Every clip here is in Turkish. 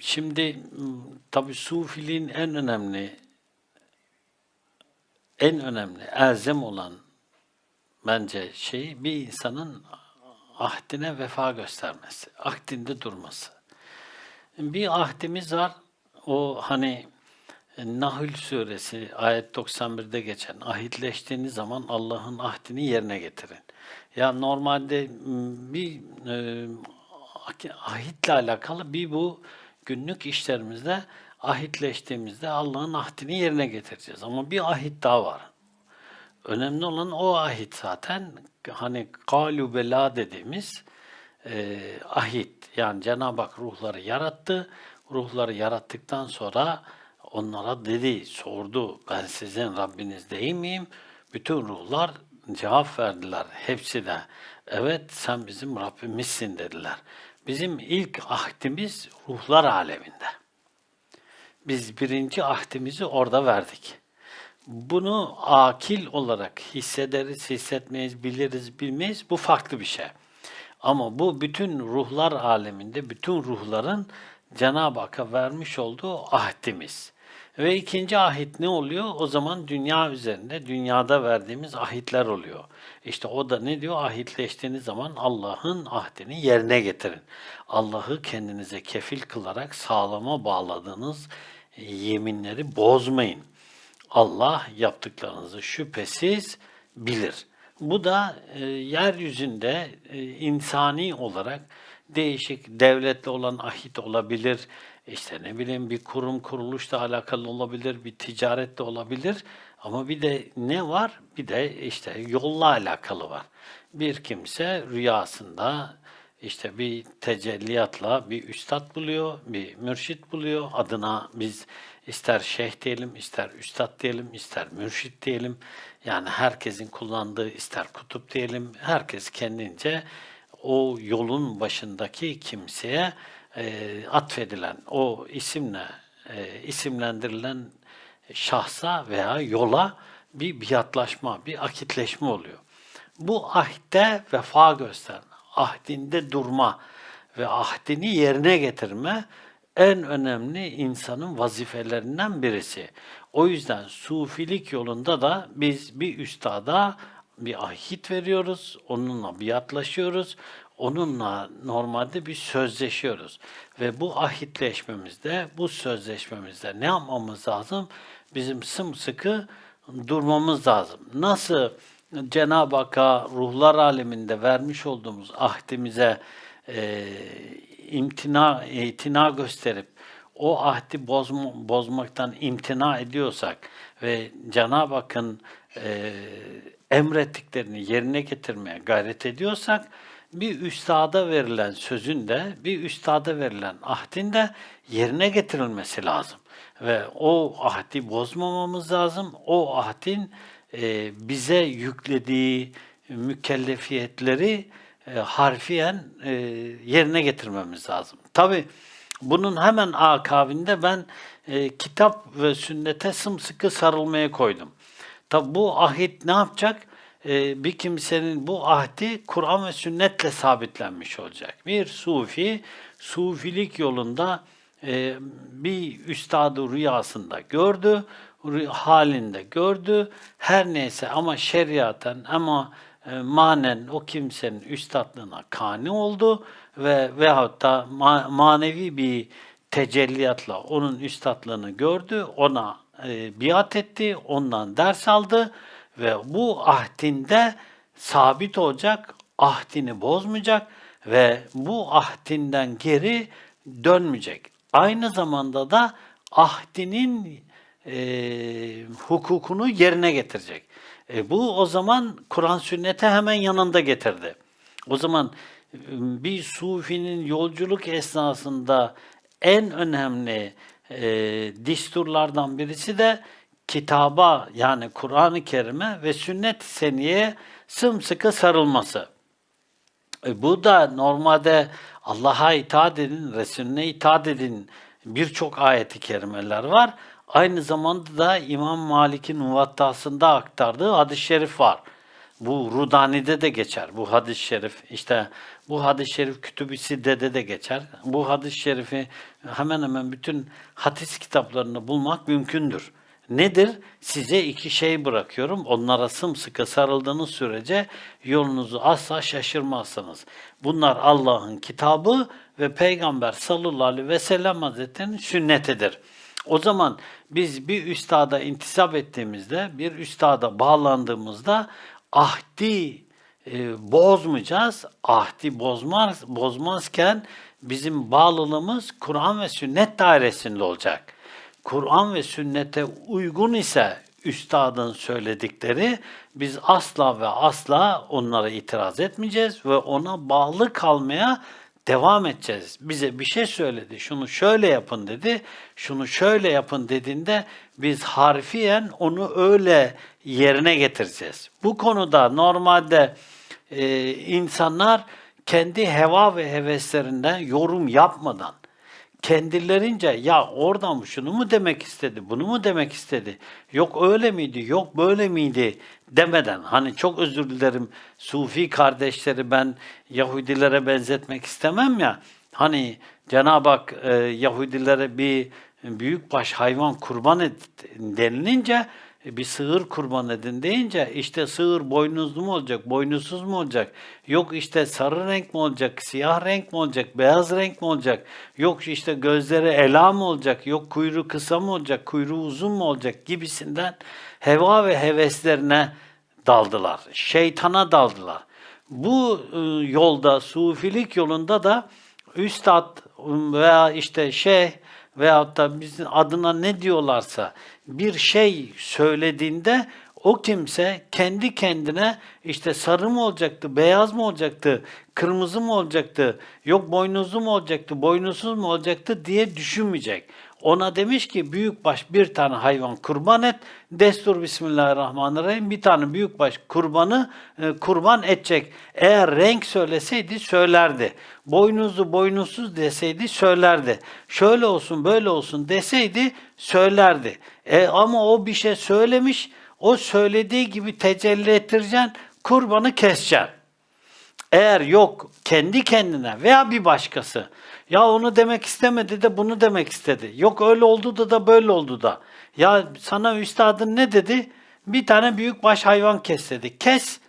Şimdi tabi sufiliğin en önemli en önemli elzem olan bence şey bir insanın ahdine vefa göstermesi, ahdinde durması. Bir ahdimiz var. O hani Nahl suresi ayet 91'de geçen ahitleştiğiniz zaman Allah'ın ahdini yerine getirin. Ya normalde m, bir e, ahitle alakalı bir bu günlük işlerimizde ahitleştiğimizde Allah'ın ahdini yerine getireceğiz. Ama bir ahit daha var. Önemli olan o ahit zaten hani kalu bela dediğimiz e, ahit. Yani Cenab-ı Hak ruhları yarattı. Ruhları yarattıktan sonra onlara dedi, sordu. Ben sizin Rabbiniz değil miyim? Bütün ruhlar cevap verdiler. Hepsi de evet sen bizim Rabbimizsin dediler. Bizim ilk ahdimiz ruhlar aleminde. Biz birinci ahdimizi orada verdik. Bunu akil olarak hissederiz, hissetmeyiz, biliriz, bilmeyiz. Bu farklı bir şey. Ama bu bütün ruhlar aleminde, bütün ruhların Cenab-ı Hakk'a vermiş olduğu ahdimiz. Ve ikinci ahit ne oluyor? O zaman dünya üzerinde, dünyada verdiğimiz ahitler oluyor. İşte o da ne diyor? Ahitleştiğiniz zaman Allah'ın ahdini yerine getirin. Allah'ı kendinize kefil kılarak sağlama bağladığınız yeminleri bozmayın. Allah yaptıklarınızı şüphesiz bilir. Bu da e, yeryüzünde e, insani olarak değişik devletle olan ahit olabilir, işte ne bileyim bir kurum kuruluşla alakalı olabilir, bir ticaretle olabilir. Ama bir de ne var? Bir de işte yolla alakalı var. Bir kimse rüyasında işte bir tecelliyatla bir üstad buluyor, bir mürşit buluyor. Adına biz ister şeyh diyelim, ister üstad diyelim, ister mürşit diyelim. Yani herkesin kullandığı ister kutup diyelim. Herkes kendince o yolun başındaki kimseye e, atfedilen, o isimle e, isimlendirilen şahsa veya yola bir biatlaşma, bir akitleşme oluyor. Bu ahde vefa gösteren, ahdinde durma ve ahdini yerine getirme en önemli insanın vazifelerinden birisi. O yüzden sufilik yolunda da biz bir üstada bir ahit veriyoruz, onunla biatlaşıyoruz, onunla normalde bir sözleşiyoruz. Ve bu ahitleşmemizde, bu sözleşmemizde ne yapmamız lazım? Bizim sımsıkı durmamız lazım. Nasıl Cenab-ı Hakk'a ruhlar aleminde vermiş olduğumuz ahdimize e, imtina, itina gösterip o ahdi bozma, bozmaktan imtina ediyorsak ve Cenab-ı Hakk'ın e, emrettiklerini yerine getirmeye gayret ediyorsak bir üstada verilen sözün de bir üstada verilen ahdin de yerine getirilmesi lazım. Ve o ahdi bozmamamız lazım. O ahdin e, bize yüklediği mükellefiyetleri e, harfiyen e, yerine getirmemiz lazım. Tabi bunun hemen akabinde ben e, kitap ve sünnete sımsıkı sarılmaya koydum. Tabi bu ahit ne yapacak? E, bir kimsenin bu ahdi Kur'an ve sünnetle sabitlenmiş olacak. Bir sufi, sufilik yolunda e, bir üstadı rüyasında gördü, halinde gördü. Her neyse ama şeriaten ama e, manen o kimsenin üstadlığına kani oldu ve veyahut da ma- manevi bir tecelliyatla onun üstadlığını gördü, ona e, biat etti, ondan ders aldı ve bu ahdinde sabit olacak, ahdini bozmayacak ve bu ahdinden geri dönmeyecek. Aynı zamanda da ahdinin e, hukukunu yerine getirecek. E, bu o zaman Kur'an sünnete hemen yanında getirdi. O zaman e, bir sufinin yolculuk esnasında en önemli e, disturlardan birisi de kitaba yani Kur'an-ı Kerim'e ve sünnet seniyeye sımsıkı sarılması. E, bu da normalde Allah'a itaat edin, Resulüne itaat edin birçok ayeti kerimeler var. Aynı zamanda da İmam Malik'in muvattasında aktardığı hadis-i şerif var. Bu Rudani'de de geçer. Bu hadis-i şerif işte bu hadis-i şerif Kütüb-i de de geçer. Bu hadis-i şerifi hemen hemen bütün hadis kitaplarında bulmak mümkündür. Nedir? Size iki şey bırakıyorum. Onlara sımsıkı sarıldığınız sürece yolunuzu asla şaşırmazsınız. Bunlar Allah'ın kitabı ve Peygamber sallallahu aleyhi ve sellem hazretlerinin sünnetidir. O zaman biz bir üstada intisap ettiğimizde, bir üstada bağlandığımızda ahdi e, bozmayacağız. Ahdi bozmaz, bozmazken bizim bağlılığımız Kur'an ve sünnet dairesinde olacak. Kur'an ve sünnete uygun ise üstadın söyledikleri biz asla ve asla onlara itiraz etmeyeceğiz ve ona bağlı kalmaya devam edeceğiz. Bize bir şey söyledi, şunu şöyle yapın dedi, şunu şöyle yapın dediğinde biz harfiyen onu öyle yerine getireceğiz. Bu konuda normalde e, insanlar kendi heva ve heveslerinden yorum yapmadan kendilerince ya oradan şunu mu demek istedi, bunu mu demek istedi, yok öyle miydi, yok böyle miydi? demeden hani çok özür dilerim Sufi kardeşleri ben Yahudilere benzetmek istemem ya hani Cenab-ı Hak e, Yahudilere bir büyükbaş hayvan kurban et denilince bir sığır kurban edin deyince işte sığır boynuzlu mu olacak, boynuzsuz mu olacak? Yok işte sarı renk mi olacak, siyah renk mi olacak, beyaz renk mi olacak? Yok işte gözleri ela mı olacak, yok kuyruğu kısa mı olacak, kuyruğu uzun mu olacak gibisinden heva ve heveslerine daldılar. Şeytana daldılar. Bu e, yolda, sufilik yolunda da üstad veya işte şeyh veyahut da bizim adına ne diyorlarsa bir şey söylediğinde o kimse kendi kendine işte sarı mı olacaktı, beyaz mı olacaktı, kırmızı mı olacaktı, yok boynuzlu mu olacaktı, boynuzsuz mu olacaktı diye düşünmeyecek. Ona demiş ki büyükbaş bir tane hayvan kurban et. Destur Bismillahirrahmanirrahim bir tane büyükbaş kurbanı e, kurban edecek. Eğer renk söyleseydi söylerdi. Boynuzlu boynuzsuz deseydi söylerdi. Şöyle olsun böyle olsun deseydi söylerdi. E, ama o bir şey söylemiş. O söylediği gibi tecelli ettireceksin. Kurbanı keseceksin. Eğer yok kendi kendine veya bir başkası ya onu demek istemedi de bunu demek istedi. Yok öyle oldu da da böyle oldu da. Ya sana üstadın ne dedi? Bir tane büyük baş hayvan kes dedi. Kes.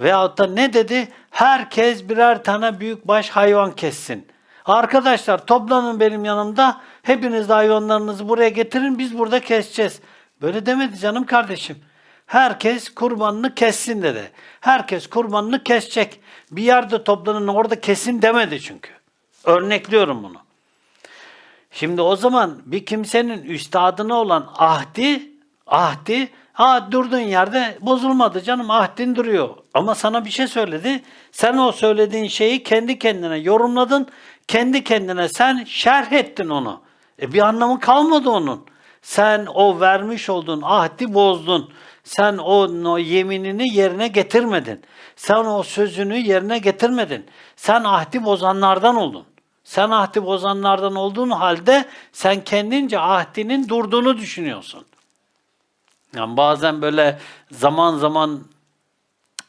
Veyahut da ne dedi? Herkes birer tane büyük baş hayvan kessin. Arkadaşlar toplanın benim yanımda. Hepiniz de hayvanlarınızı buraya getirin. Biz burada keseceğiz. Böyle demedi canım kardeşim. Herkes kurbanını kessin dedi. Herkes kurbanını kesecek. Bir yerde toplanın orada kesin demedi çünkü. Örnekliyorum bunu. Şimdi o zaman bir kimsenin üstadına olan ahdi, ahdi, ha durduğun yerde bozulmadı canım ahdin duruyor. Ama sana bir şey söyledi. Sen o söylediğin şeyi kendi kendine yorumladın. Kendi kendine sen şerh ettin onu. E bir anlamı kalmadı onun. Sen o vermiş olduğun ahdi bozdun. Sen o, yeminini yerine getirmedin. Sen o sözünü yerine getirmedin. Sen ahdi bozanlardan oldun. Sen ahdi bozanlardan olduğun halde sen kendince ahdinin durduğunu düşünüyorsun. Yani bazen böyle zaman zaman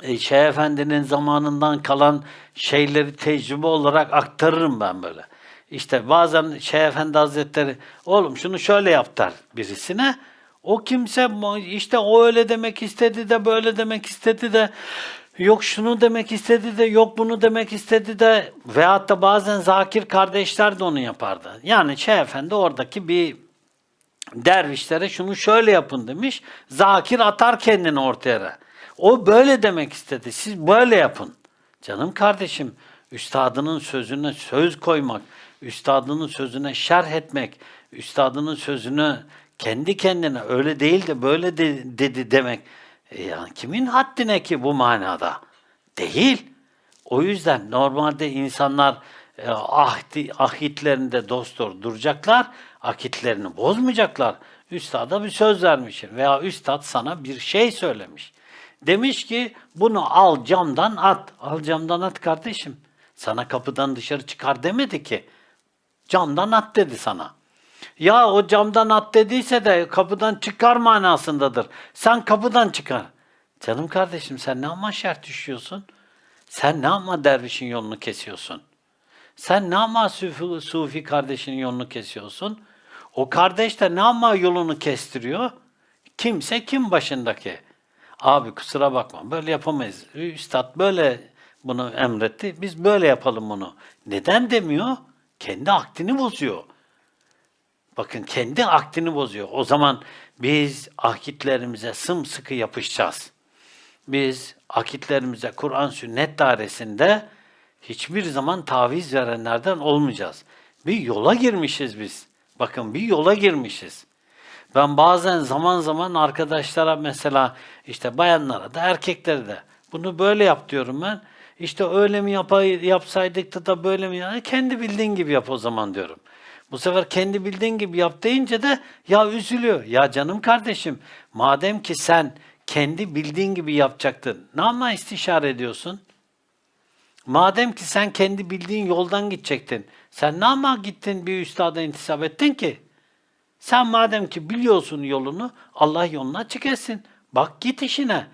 e, Şeyh Efendi'nin zamanından kalan şeyleri tecrübe olarak aktarırım ben böyle. İşte bazen Şeyh Efendi Hazretleri oğlum şunu şöyle yap der birisine. O kimse işte o öyle demek istedi de böyle demek istedi de yok şunu demek istedi de yok bunu demek istedi de veyahut da bazen Zakir kardeşler de onu yapardı. Yani Şeyh Efendi oradaki bir dervişlere şunu şöyle yapın demiş. Zakir atar kendini ortaya. O böyle demek istedi. Siz böyle yapın. Canım kardeşim, üstadının sözüne söz koymak, üstadının sözüne şerh etmek, üstadının sözünü kendi kendine öyle değil de böyle de, dedi demek. E yani kimin haddine ki bu manada? Değil. O yüzden normalde insanlar e, ahdi, ahitlerinde dostor duracaklar, akitlerini bozmayacaklar. Üstada bir söz vermişsin veya üstad sana bir şey söylemiş. Demiş ki bunu al camdan at. Al camdan at kardeşim. Sana kapıdan dışarı çıkar demedi ki. Camdan at dedi sana. Ya o camdan at dediyse de kapıdan çıkar manasındadır. Sen kapıdan çıkar. Canım kardeşim sen ne ama şart düşüyorsun? Sen ne ama dervişin yolunu kesiyorsun? Sen ne ama sufi, sufi kardeşinin yolunu kesiyorsun? O kardeş de ne ama yolunu kestiriyor? Kimse kim başındaki? Abi kusura bakma böyle yapamayız. Üstad böyle bunu emretti. Biz böyle yapalım bunu. Neden demiyor? Kendi aktini bozuyor. Bakın kendi aktini bozuyor. O zaman biz akitlerimize sımsıkı yapışacağız. Biz akitlerimize Kur'an sünnet dairesinde hiçbir zaman taviz verenlerden olmayacağız. Bir yola girmişiz biz. Bakın bir yola girmişiz. Ben bazen zaman zaman arkadaşlara mesela işte bayanlara da erkeklere de bunu böyle yap diyorum ben. İşte öyle mi yapay, yapsaydık da, da böyle mi? Yani kendi bildiğin gibi yap o zaman diyorum. Bu sefer kendi bildiğin gibi yap deyince de ya üzülüyor. Ya canım kardeşim madem ki sen kendi bildiğin gibi yapacaktın ne ama istişare ediyorsun? Madem ki sen kendi bildiğin yoldan gidecektin. Sen ne ama gittin bir üstada intisap ettin ki? Sen madem ki biliyorsun yolunu Allah yoluna çık etsin. Bak git işine.